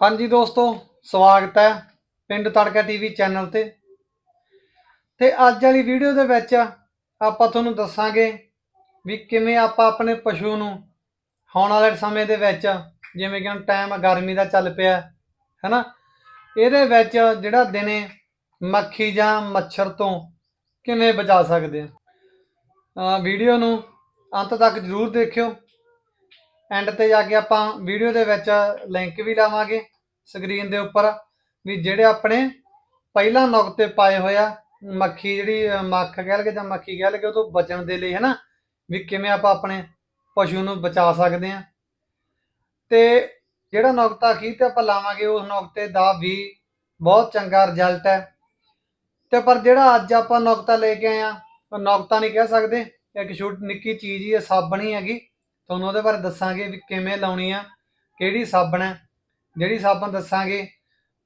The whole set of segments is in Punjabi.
ਹਾਂਜੀ ਦੋਸਤੋ, ਸਵਾਗਤ ਹੈ ਪਿੰਡ ਤੜਕਾ ਟੀਵੀ ਚੈਨਲ ਤੇ। ਤੇ ਅੱਜ ਵਾਲੀ ਵੀਡੀਓ ਦੇ ਵਿੱਚ ਆਪਾਂ ਤੁਹਾਨੂੰ ਦੱਸਾਂਗੇ ਵੀ ਕਿਵੇਂ ਆਪਾਂ ਆਪਣੇ ਪਸ਼ੂ ਨੂੰ ਆਉਣ ਵਾਲੇ ਸਮੇਂ ਦੇ ਵਿੱਚ, ਜਿਵੇਂ ਕਿ ਹੁਣ ਟਾਈਮ ਗਰਮੀ ਦਾ ਚੱਲ ਪਿਆ, ਹੈਨਾ? ਇਹਦੇ ਵਿੱਚ ਜਿਹੜਾ ਦਿਨੇ ਮੱਖੀ ਜਾਂ ਮੱਛਰ ਤੋਂ ਕਿਵੇਂ ਬਚਾ ਸਕਦੇ ਆ? ਵੀਡੀਓ ਨੂੰ ਅੰਤ ਤੱਕ ਜ਼ਰੂਰ ਦੇਖਿਓ। ਐਂਡ ਤੇ ਜਾ ਕੇ ਆਪਾਂ ਵੀਡੀਓ ਦੇ ਵਿੱਚ ਲਿੰਕ ਵੀ ਲਾਵਾਂਗੇ ਸਕਰੀਨ ਦੇ ਉੱਪਰ, ਵੀ ਜਿਹੜੇ ਆਪਣੇ ਪਹਿਲਾਂ ਨੁਕਤੇ ਪਾਏ ਹੋਇਆ ਮੱਖੀ ਜਿਹੜੀ ਮੱਖ ਕਹਿ ਲਗੇ ਜਾਂ ਮੱਖੀ ਕਹਿ ਲਗੇ ਉਹ ਤੋਂ ਬਚਣ ਦੇ ਲਈ ਹੈਨਾ, ਵੀ ਕਿਵੇਂ ਆਪਾਂ ਆਪਣੇ ਪਸ਼ੂ ਨੂੰ ਬਚਾ ਸਕਦੇ ਹਾਂ ਤੇ ਜਿਹੜਾ ਨੁਕਤਾ ਕੀ ਤੇ ਆਪਾਂ ਲਾਵਾਂਗੇ, ਉਸ ਨੁਕਤੇ ਦਾ ਵੀ ਬਹੁਤ ਚੰਗਾ ਰਿਜ਼ਲਟ ਹੈ। ਤੇ ਪਰ ਜਿਹੜਾ ਅੱਜ ਆਪਾਂ ਨੁਕਤਾ ਲੈ ਕੇ ਆਏ ਆ ਨੁਕਤਾ ਨਹੀਂ ਕਹਿ ਸਕਦੇ, ਇੱਕ ਛੋਟੀ ਨਿੱਕੀ ਚੀਜ਼ ਹੀ ਹੈ, ਸਾਬਣ ਹੀ ਹੈਗੀ। ਤੁਹਾਨੂੰ ਉਹਦੇ ਬਾਰੇ ਦੱਸਾਂਗੇ ਵੀ ਕਿਵੇਂ ਲਾਉਣੀ ਆ, ਕਿਹੜੀ ਸਾਬਣ ਹੈ ਜਿਹੜੀ ਸਾਬਣ ਦੱਸਾਂਗੇ,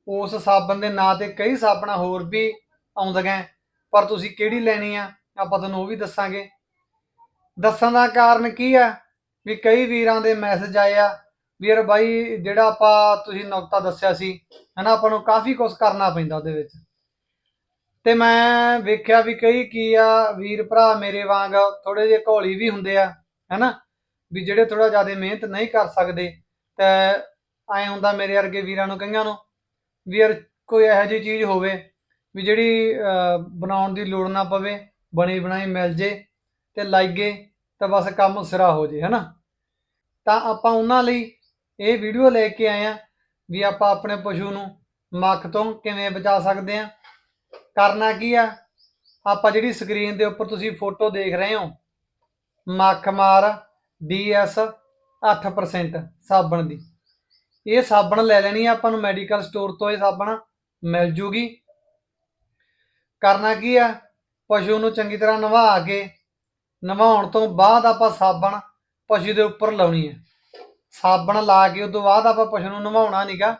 ਉਸ ਸਾਬਣ ਦੇ ਨਾਂ ਤੇ ਕਈ ਸਾਬਣਾਂ ਹੋਰ ਵੀ ਆਉਂਦੀਆਂ ਪਰ ਤੁਸੀਂ ਕਿਹੜੀ ਲੈਣੀ ਆ, ਆਪਾਂ ਤੁਹਾਨੂੰ ਉਹ ਵੀ ਦੱਸਾਂਗੇ। ਦੱਸਣ ਦਾ ਕਾਰਨ ਕੀ ਆ, ਵੀ ਕਈ ਵੀਰਾਂ ਦੇ ਮੈਸੇਜ ਆਏ ਆ, ਵੀ ਯਾਰ ਬਾਈ, ਜਿਹੜਾ ਆਪਾਂ ਤੁਸੀਂ ਨੁਕਤਾ ਦੱਸਿਆ ਸੀ, ਹਨਾ, ਆਪਾਂ ਨੂੰ ਕਾਫੀ ਕੁਝ ਕਰਨਾ ਪੈਂਦਾ ਉਹਦੇ ਵਿੱਚ। ਤੇ ਮੈਂ ਵੇਖਿਆ ਵੀ ਕਈ ਕੀ ਆ, ਵੀਰ ਭਰਾ ਮੇਰੇ ਵਾਂਗ ਥੋੜੇ ਜਿਹੇ ਘੋਲੀ ਵੀ ਹੁੰਦੇ ਆ, ਹਨਾ। ਵੀ ਜਿਹੜੇ ਥੋੜਾ ਜ਼ਿਆਦਾ ਮਿਹਨਤ ਨਹੀਂ ਕਰ ਸਕਦੇ, ਤੇ ਐ ਹੁੰਦਾ ਮੇਰੇ ਵਰਗੇ ਵੀਰਾਂ ਨੂੰ ਕਈਆਂ ਨੂੰ, ਵੀ ਯਾਰ ਕੋਈ ਇਹੋ ਜਿਹੀ ਚੀਜ਼ ਹੋਵੇ ਵੀ ਜਿਹੜੀ ਬਣਾਉਣ ਦੀ ਲੋੜ ਨਾ ਪਵੇ, ਬਣੀ ਬਣਾਈ ਮਿਲ ਜੇ ਤੇ ਲਾਈਗੇ ਤਾਂ ਬਸ ਕੰਮ ਸਿਰਾ ਹੋ ਜੇ, ਹਨਾ? ਤਾਂ ਆਪਾਂ ਉਹਨਾਂ ਲਈ ਇਹ ਵੀਡੀਓ ਲੈ ਕੇ ਆਏ ਆ ਵੀ ਆਪਾਂ ਆਪਣੇ ਪਸ਼ੂ ਨੂੰ ਮੱਖ ਤੋਂ ਕਿਵੇਂ ਬਚਾ ਸਕਦੇ ਆ ਕਰਨਾ ਕੀ ਆ? ਆਪਾਂ ਜਿਹੜੀ ਸਕਰੀਨ ਦੇ ਉੱਪਰ ਤੁਸੀਂ ਫੋਟੋ ਦੇਖ ਰਹੇ ਹੋ, ਮੱਖ ਮਾਰ ਡੀਐਸ 8% ਸਾਬਣ ਦੀ। ਇਹ ਸਾਬਣ ਲੈ ਲੈਣੀ ਆ ਆਪਾਂ ਨੂੰ ਮੈਡੀਕਲ ਸਟੋਰ ਤੋਂ ਇਹ ਸਾਬਣ ਮਿਲ ਜੂਗੀ। ਕਰਨਾ ਕੀ ਆ? ਪਸ਼ੂ ਨੂੰ ਚੰਗੀ ਤਰ੍ਹਾਂ ਨਵਾ ਕੇ, ਨਵਾਉਣ ਤੋਂ ਬਾਅਦ ਆਪਾਂ ਸਾਬਣ ਪਸ਼ੂ ਦੇ ਉੱਪਰ ਲਾਉਣੀ ਹੈ ਸਾਬਣ ਲਾ ਕੇ ਉਸ ਤੋਂ ਬਾਅਦ ਆਪਾਂ ਪਸ਼ੂ ਨੂੰ ਨਵਾਉਣਾ ਨਹੀਂਗਾ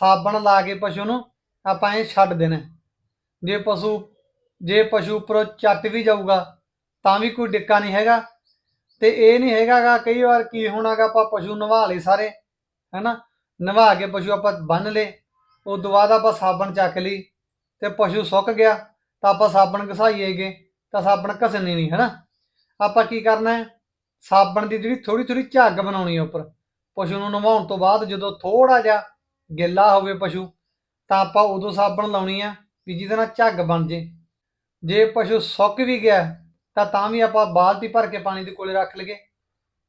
ਸਾਬਣ ਲਾ ਕੇ ਪਸ਼ੂ ਨੂੰ ਆਪਾਂ ਇਹ ਛੱਡ ਦੇਣਾ। ਜੇ ਪਸ਼ੂ ਜੇ ਪਸ਼ੂ ਉੱਪਰੋਂ ਚੱਟ ਵੀ ਜਾਊਗਾ, ਤਾਂ ਵੀ ਕੋਈ ਡਿੱਕਾ ਨਹੀਂ ਹੈਗਾ। ਤੇ ਇਹ ਨਹੀਂ ਹੈਗਾਗਾ ਕਈ ਵਾਰ ਕੀ ਹੋਣਾਗਾ ਆਪਾਂ ਪਸ਼ੂ ਨਵਾ ਲਏ ਸਾਰੇ, ਹੈਨਾ? ਨਵਾ ਕੇ ਪਸ਼ੂ ਆਪਾਂ ਬੰਨ ਲਏ, ਉਹ ਤੋਂ ਬਾਅਦ ਆਪਾਂ ਸਾਬਣ ਚੱਕ ਲਈ ਤੇ ਪਸ਼ੂ ਸੁੱਕ ਗਿਆ, ਤਾਂ ਆਪਾਂ ਸਾਬਣ ਘਸਾਈਏਗੇ ਤਾਂ ਸਾਬਣ ਘਸਣੀ ਨਹੀਂ, ਹੈਨਾ? ਆਪਾਂ ਕੀ ਕਰਨਾ ਹੈ? ਸਾਬਣ ਦੀ ਜਿਹੜੀ ਥੋੜੀ ਥੋੜੀ ਝੱਗ ਬਣਾਉਣੀ ਹੈ ਉੱਪਰ, ਪਸ਼ੂ ਨੂੰ ਨਵਾਉਣ ਤੋਂ ਬਾਅਦ ਜਦੋਂ ਥੋੜਾ ਜਿਹਾ ਗਿੱਲਾ ਹੋਵੇ ਪਸ਼ੂ, ਤਾਂ ਆਪਾਂ ਉਦੋਂ ਸਾਬਣ ਲਾਉਣੀ ਆ ਵੀ ਜਿਹਦੇ ਨਾਲ ਝੱਗ ਬਣ ਜੇ। ਜੇ ਪਸ਼ੂ ਸੁੱਕ ਵੀ ਗਿਆ ਤਾਂ ਤਾਂ ਵੀ ਆਪਾਂ ਬਾਲਟੀ ਭਰ ਕੇ ਪਾਣੀ ਦੇ ਕੋਲੇ ਰੱਖ ਲਈਏ।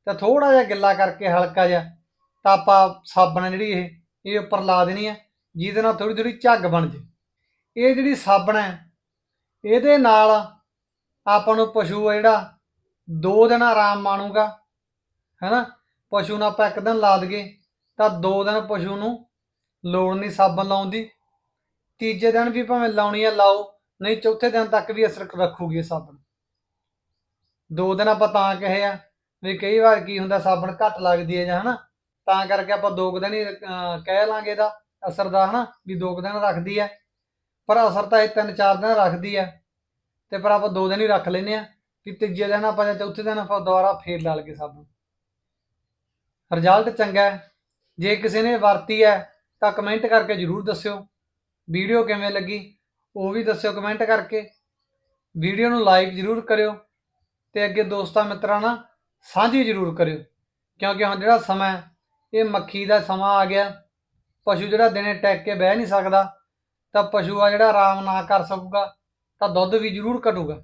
ਤਾਂ ਥੋੜਾ ਜਿਹਾ ਗਿੱਲਾ ਕਰਕੇ ਹਲਕਾ ਜਿਹਾ, ਤਾਂ ਆਪਾਂ ਸਾਬਣ ਜਿਹੜੀ ਇਹ ਇਹ ਉੱਪਰ ਲਾ ਦੇਣੀ ਹੈ ਜਿਹਦੇ ਨਾਲ ਥੋੜੀ ਥੋੜੀ ਝੱਗ ਬਣ ਜੇ। ਇਹ ਜਿਹੜੀ ਸਾਬਣ ਹੈ, ਇਹਦੇ ਨਾਲ ਆਪਾਂ ਨੂੰ ਪਸ਼ੂ ਆ ਜਿਹੜਾ ਦੋ ਦਿਨ ਆਰਾਮ ਮਾਣੂਗਾ, ਹੈਨਾ? ਪਸ਼ੂ ਨੂੰ ਆਪਾਂ ਇੱਕ ਦਿਨ ਲਾ ਦਈਏ, ਤਾਂ ਦੋ ਦਿਨ ਪਸ਼ੂ ਨੂੰ ਲੋੜ ਨਹੀਂ ਸਾਬਣ ਲਾਉਣ ਦੀ। ਤੀਜੇ ਦਿਨ ਵੀ ਭਾਵੇਂ ਲਾਉਣੀ ਆ, ਲਾਓ, ਨਹੀਂ ਚੌਥੇ ਦਿਨ ਤੱਕ ਵੀ ਅਸਰ ਰੱਖੂਗੀ ਸਾਬਣ। ਦੋ ਦਿਨ ਆਪਾਂ ਤਾਂ ਕਹੇ ਆ ਵੀ ਕਈ ਵਾਰ ਕੀ ਹੁੰਦਾ ਸਾਬਣ ਘੱਟ ਲੱਗਦੀ ਹੈ ਜਾਂ ਹਨਾ ਤਾਂ ਕਰਕੇ ਆਪਾਂ ਦੋ ਕੁ ਦਿਨ ਹੀ ਅਹ, ਕਹਿ ਲਾਂਗੇ ਇਹਦਾ ਅਸਰ ਦਾ ਹਨਾ ਵੀ ਦੋ ਕੁ ਦਿਨ ਰੱਖਦੀ ਹੈ। ਪਰ ਅਸਰ ਤਾਂ ਇਹ ਤਿੰਨ ਚਾਰ ਦਿਨ ਰੱਖਦੀ ਹੈ ਤੇ ਪਰ ਆਪਾਂ ਦੋ ਦਿਨ ਹੀ ਰੱਖ ਲੈਨੇ ਆ ਕਿ ਤੀਜੇ ਦਿਨ ਆਪਾਂ ਜਾਂ ਚੌਥੇ ਦਿਨ ਆਪਾਂ ਦੁਬਾਰਾ ਫੇਰ ਲਾ ਲਈਏ ਸਾਬਣ। ਰਿਜ਼ਲਟ ਚੰਗਾ ਹੈ। ਜੇ ਕਿਸੇ ਨੇ ਵਰਤੀ ਹੈ ਤਾਂ ਕਮੈਂਟ ਕਰਕੇ ਜਰੂਰ ਦੱਸਿਓ। ਵੀਡੀਓ ਕਿਵੇਂ ਲੱਗੀ ਉਹ ਵੀ ਦੱਸਿਓ ਕਮੈਂਟ ਕਰਕੇ। ਵੀਡੀਓ ਨੂੰ ਲਾਈਕ ਜਰੂਰ ਕਰਿਓ। ਤੇ ਅੱਗੇ ਦੋਸਤਾਂ ਮਿੱਤਰਾਂ ਨਾਲ ਸਾਂਝੀ ਜਰੂਰ ਕਰਿਓ। ਕਿਉਂਕਿ ਹੁਣ ਜਿਹੜਾ ਸਮਾਂ ਇਹ ਮੱਖੀ ਦਾ ਸਮਾਂ ਆ ਗਿਆ। ਪਸ਼ੂ ਜਿਹੜਾ ਦਿਨੇ ਟੈਕ ਕੇ ਬਹਿ ਨਹੀਂ ਸਕਦਾ, ਤਾਂ ਪਸ਼ੂ ਆ ਜਿਹੜਾ ਆਰਾਮ ਨਾ ਕਰ ਸਕੂਗਾ, ਤਾਂ ਦੁੱਧ ਵੀ ਜਰੂਰ ਘਟੂਗਾ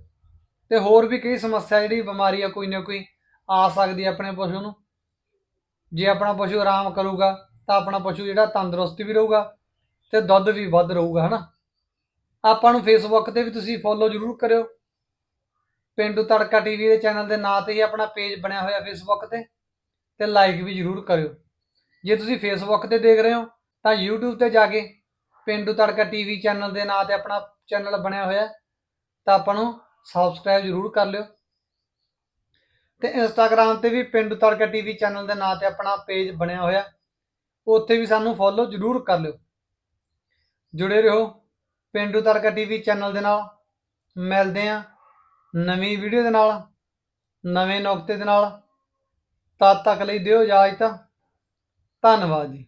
ਤੇ ਹੋਰ ਵੀ ਕਈ ਸਮੱਸਿਆ ਜਿਹੜੀ ਬਿਮਾਰੀ ਆ, ਕੋਈ ਨਾ ਕੋਈ ਆ ਸਕਦੀ ਆਪਣੇ ਪਸ਼ੂ ਨੂੰ। ਜੇ ਆਪਣਾ ਪਸ਼ੂ ਆਰਾਮ ਕਰੂਗਾ, ਤਾਂ ਆਪਣਾ ਪਸ਼ੂ ਜਿਹੜਾ ਤੰਦਰੁਸਤ ਵੀ ਰਹੂਗਾ ਤੇ ਦੁੱਧ ਵੀ ਵੱਧ ਰਹੂਗਾ, ਹਨਾ? ਆਪਾਂ ਨੂੰ ਫੇਸਬੁੱਕ ਤੇ ਵੀ ਤੁਸੀਂ ਫੋਲੋ ਜਰੂਰ ਕਰਿਓ। ਪਿੰਡੂ ਤੜਕਾ ਟੀਵੀ ਦੇ ਚੈਨਲ ਦੇ ਨਾਂ ਤੇ ਹੀ ਆਪਣਾ ਪੇਜ ਬਣਿਆ ਹੋਇਆ ਫੇਸਬੁੱਕ ਤੇ ਤੇ ਲਾਈਕ ਵੀ ਜਰੂਰ ਕਰਿਓ। ਜੇ ਤੁਸੀਂ ਫੇਸਬੁੱਕ ਤੇ ਦੇਖ ਰਹੇ ਹੋ, ਤਾਂ YouTube ਤੇ ਜਾ ਕੇ ਪਿੰਡੂ ਤੜਕਾ ਟੀਵੀ ਚੈਨਲ ਦੇ ਨਾਂ ਤੇ ਆਪਣਾ ਚੈਨਲ ਬਣਿਆ ਹੋਇਆ, ਤਾਂ ਆਪਾਂ ਨੂੰ ਸਬਸਕ੍ਰਾਈਬ ਜਰੂਰ ਕਰ ਲਿਓ। ਤੇ ਇੰਸਟਾਗ੍ਰam ਤੇ ਵੀ ਪਿੰਡੂ ਤੜਕਾ ਟੀਵੀ ਚੈਨਲ ਦੇ ਨਾਂ ਤੇ ਆਪਣਾ ਪੇਜ ਬਣਿਆ ਹੋਇਆ, ਉੱਥੇ ਵੀ ਸਾਨੂੰ ਫੋਲੋ ਜਰੂਰ ਕਰ ਲਿਓ। ਜੁੜੇ ਰਹੋ ਪਿੰਡੂ ਤੜਕਾ ਟੀਵੀ ਚੈਨਲ ਦੇ ਨਾਲ। ਮਿਲਦੇ ਆ ਨਵੀਂ ਵੀਡੀਓ ਦੇ ਨਾਲ, ਨਵੇਂ ਨੁਕਤੇ ਦੇ ਨਾਲ ਤਦ ਤੱਕ ਲਈ ਦਿਓ ਇਜਾਜ਼ਤ। ਧੰਨਵਾਦ ਜੀ।